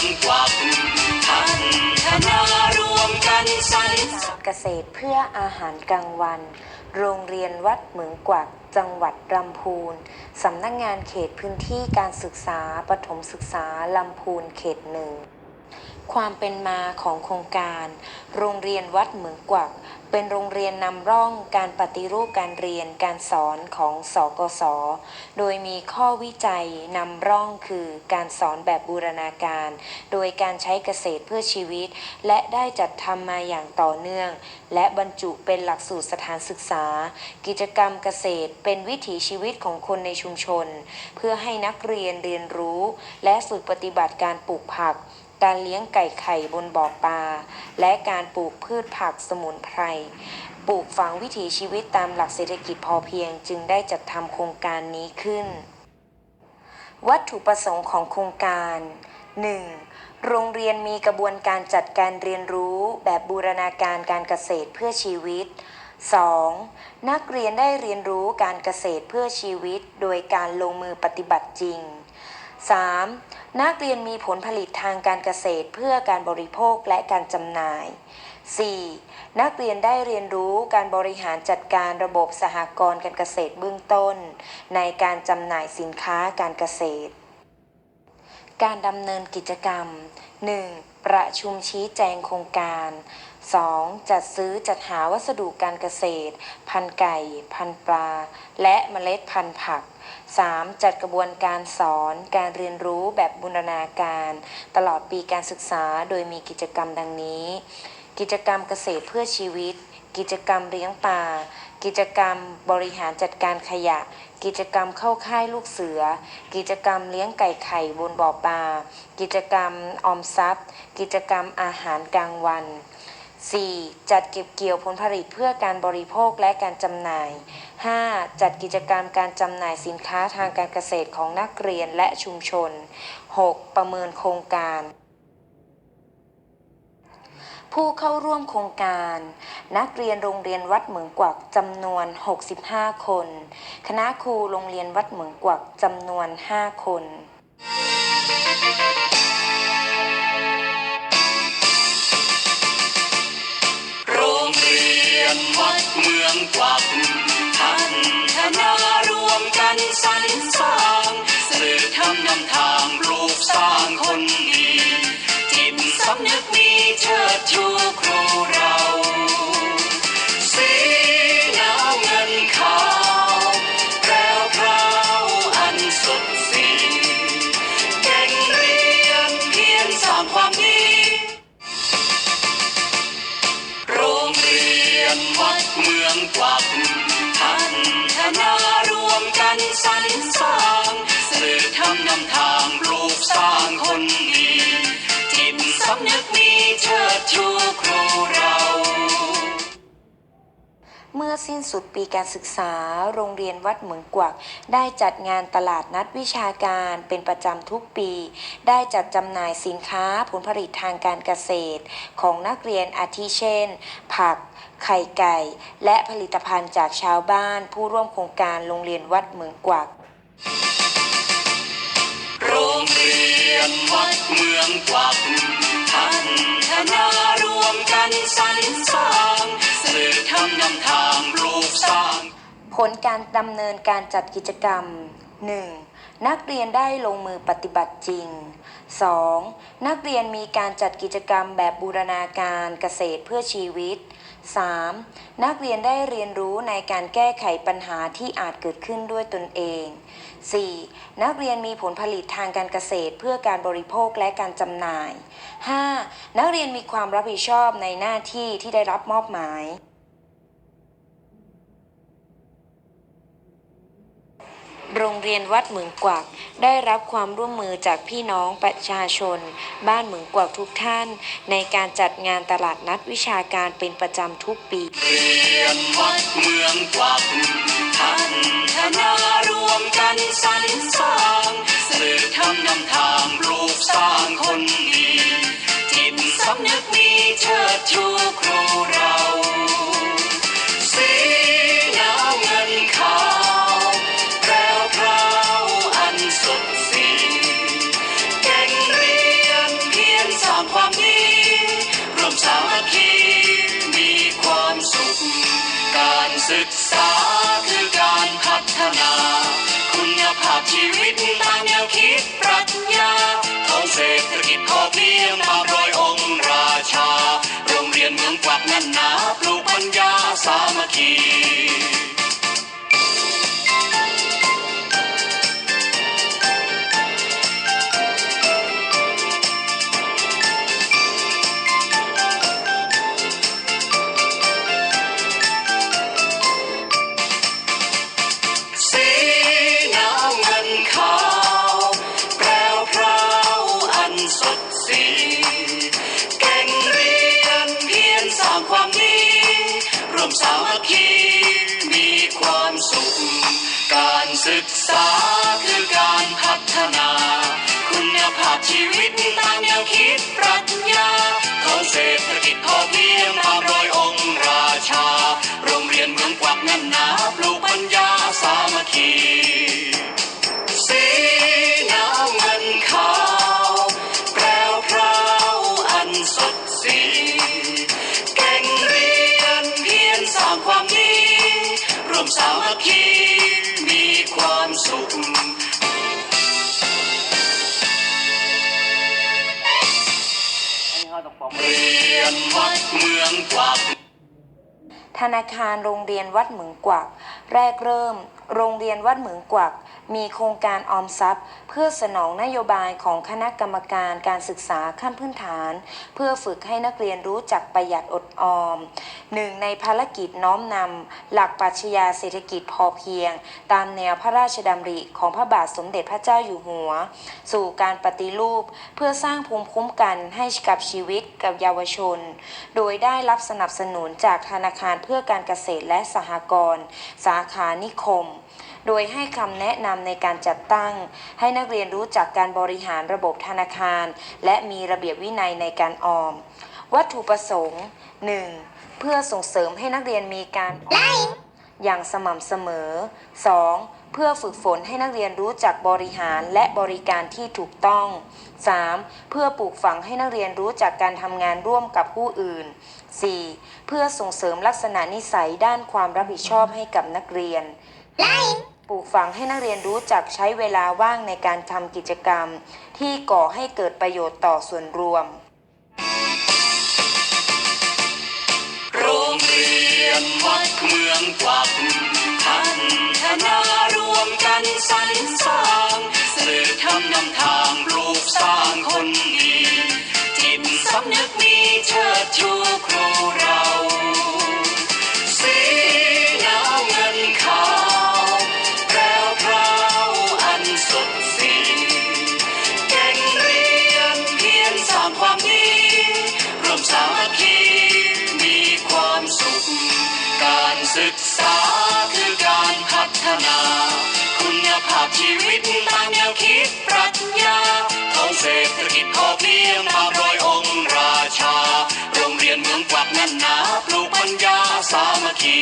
องกวักพัฒนารวมกันสรรเกษตรเพื่ออาหารกลางวัน โรงเรียนวัดเหมืองกวักจังหวัดลำพูน สำนักงานเขตพื้นที่การศึกษาปฐมศึกษาลำพูนเขตหนึ่งความเป็นมาของโครงการ โรงเรียนวัดเหมืองกวัก เป็นโรงเรียนนำร่องการปฏิรูปการเรียนการสอนของสกศโดยมีข้อวิจัยนำร่องคือการสอนแบบบูรณาการ โดยการใช้เกษตรเพื่อชีวิต และได้จัดทำมาอย่างต่อเนื่อง และบรรจุเป็นหลักสูตรสถานศึกษา กิจกรรมเกษตรเป็นวิถีชีวิตของคนในชุมชน เพื่อให้นักเรียนเรียนรู้ และฝึกปฏิบัติการปลูกผัก การเลี้ยงไก่ไข่บนบ่อปลา และการปลูกพืชผักสมุนไพร ปลูกฝังวิถีชีวิตตามหลักเศรษฐกิจพอเพียงจึงได้จัดทำโครงการนี้ขึ้น วัตถุประสงค์ของโครงการ 1. โรงเรียนมีกระบวนการจัดการเรียนรู้แบบบูรณาการการเกษตรเพื่อชีวิต 2. นักเรียนได้เรียนรู้การเกษตรเพื่อชีวิต โดยการลงมือปฏิบัติจริง 3. นักเรียนมีผลผลิตทางการเกษตรเพื่อการบริโภคและการจำหน่าย 4. นักเรียนได้เรียนรู้การบริหารจัดการระบบสหกรณ์การเกษตรเบื้องต้น ในการจำหน่ายสินค้าการเกษตร การดำเนินกิจกรรม 1. ประชุมชี้แจงโครงการ 2. จัดซื้อจัดหาวัสดุการเกษตร พันไก่ พันปลา และเมล็ดพันธุ์ผัก 3. จัดกระบวนการสอนการเรียนรู้แบบบูรณาการ ตลอดปีการศึกษาโดยมีกิจกรรมดังนี้ กิจกรรมเกษตรเพื่อชีวิต กิจกรรมเลี้ยงปลากิจกรรมบริหารจัดการขยะ กิจกรรมเข้าค่ายลูกเสือ กิจกรรมเลี้ยงไก่ไข่บนบ่อปลา กิจกรรมออมทรัพย์ กิจกรรมอาหารกลางวัน 4. จัดเก็บเกี่ยวผลผลิตเพื่อการบริโภคและการจำหน่าย 5. จัดกิจกรรมการจำหน่ายสินค้าทางการเกษตรของนักเรียนและชุมชน 6. ประเมินโครงการ ผู้เข้าร่วมโครงการ นักเรียนโรงเรียนวัดเหมืองกวักจำนวน 65 คน คณะครูโรงเรียนวัดเหมืองกวักจำนวน 5 คนโรียนวัดเมืองควักพัฒนารวมกันสรรสร้างสืบทำนำทางปลูกสร้างคนดี จิตสำนึกมีเชิดชูครูเรา มืองกวักพัฒนารวมกันสรรสร้างสืบทำนำทางปลูกสร้างคนดี จิตสำนึกมีเชิดชูค มื่อสิ้นสุดปีการศึกษา โรงเรียนวัดเหมืองกวัก ได้จัดงานตลาดนัดวิชาการเป็นประจำทุกปี ได้จัดจำหน่ายสินค้าผลผลิตทางการเกษตร ของนักเรียนอาทิเช่น ผัก ไข่ไก่ และผลิตภัณฑ์จากชาวบ้าน ผู้ร่วมโครงการโรงเรียนวัดเหมืองกวัก ยนวัดเมืองกวักพัฒนารวมกันสรรสร้างสื่อทำนำทางปลูกสร้าง ผลการดำเนินการจัดกิจกรรม 1. นักเรียนได้ลงมือปฏิบัติจริง 2. นักเรียนมีการจัดกิจกรรมแบบบูรณาการเกษตรเพื่อชีวิต 3. นักเรียนได้เรียนรู้ในการแก้ไขปัญหาที่อาจเกิดขึ้นด้วยตนเอง 4. นักเรียนมีผลผลิตทางการเกษตรเพื่อการบริโภคและการจำหน่าย 5. นักเรียนมีความรับผิดชอบในหน้าที่ที่ได้รับมอบหมาย โรงเรียนวัดเหมืองกวัก ได้รับความร่วมมือจากพี่น้องประชาชน บ้านเหมืองกวักทุกท่าน ในการจัดงานตลาดนัดวิชาการเป็นประจำทุกปีเรียนวัดเมืองกวักพัฒนารวมกันสรรสร้างสื่อทำนำทางปลูกสร้างคนดีจิตสำนึกมีเชิดชูครู ชีวิตตามแนวคิดปรัชญาของเศรษฐกิจพอเพียงตามรอยองค์ราชา โรงเรียนเมืองกวัดนั้นหนาปลูกปัญญาสามัคคี ษาคือการพัฒนา คุณภาพชีวิตตามแนวคิดปรัชญาของเศรษฐกิจพอเพียงตามรอยองค์ราชา โรงเรียนเมืองกวักนั้นหนาปลูกปัญญาสามัคคีสีน้ำเงินขาวแปรวพราวอันสดสีเก่งเรียนเพียรสร้างความดีร่วมสามัคคี เรียนวัดเมืองควัก ธนาคารโรงเรียนวัดเหมืองกวัก แรกเริ่ม โรงเรียนวัดเหมืองกวัก มีโครงการออมทรัพย์ เพื่อสนองนโยบายของคณะกรรมการการศึกษาขั้นพื้นฐาน เพื่อฝึกให้นักเรียนรู้จักประหยัดอดออมหนึ่งในภารกิจน้อมนำหลักปรัชญาเศรษฐกิจพอเพียง ตามแนวพระราชดำริของพระบาทสมเด็จพระเจ้าอยู่หัว สู่การปฏิรูป เพื่อสร้างภูมิคุ้มกันให้กับชีวิตกับเยาวชน โดยได้รับสนับสนุนจากธนาคารเพื่อการเกษตรและสหกรณ์สาขานิคม โดยให้คำแนะนำในการจัดตั้ง ให้นักเรียนรู้จักการบริหารระบบธนาคาร และมีระเบียบวินัยในการออม วัตถุประสงค์ 1. เพื่อส่งเสริมให้นักเรียนมีการออมอย่างสม่ำเสมอ 2. เพื่อฝึกฝนให้นักเรียนรู้จักบริหารและบริการที่ถูกต้อง 3. เพื่อปลูกฝังให้นักเรียนรู้จักการทำงานร่วมกับผู้อื่น 4. เพื่อส่งเสริมลักษณะนิสัยด้านความรับผิดชอบให้กับนักเรียน ปลูกฝังให้นักเรียนรู้จักใช้เวลาว่างในการทำกิจกรรม ที่ก่อให้เกิดประโยชน์ต่อส่วนรวม โรงเรียนวัดเมืองกวักพัฒนา วมกันสรรสร้างสื่อทำนำทางปลูกสร้างคนดีจิตสำนึกมีเชิดชูครูเราสีน้ำเงินขาวแปรวพราวอันสดสีเก่งเรียนเพียรสร้างความดีรวมสามัคคีมีความสุขการศึกษา รษฐกิจพอเพียงตามรอยองค์ราชา โรงเรียนเมืองกลับนั้นหนาปลูกปัญญาสามัคคี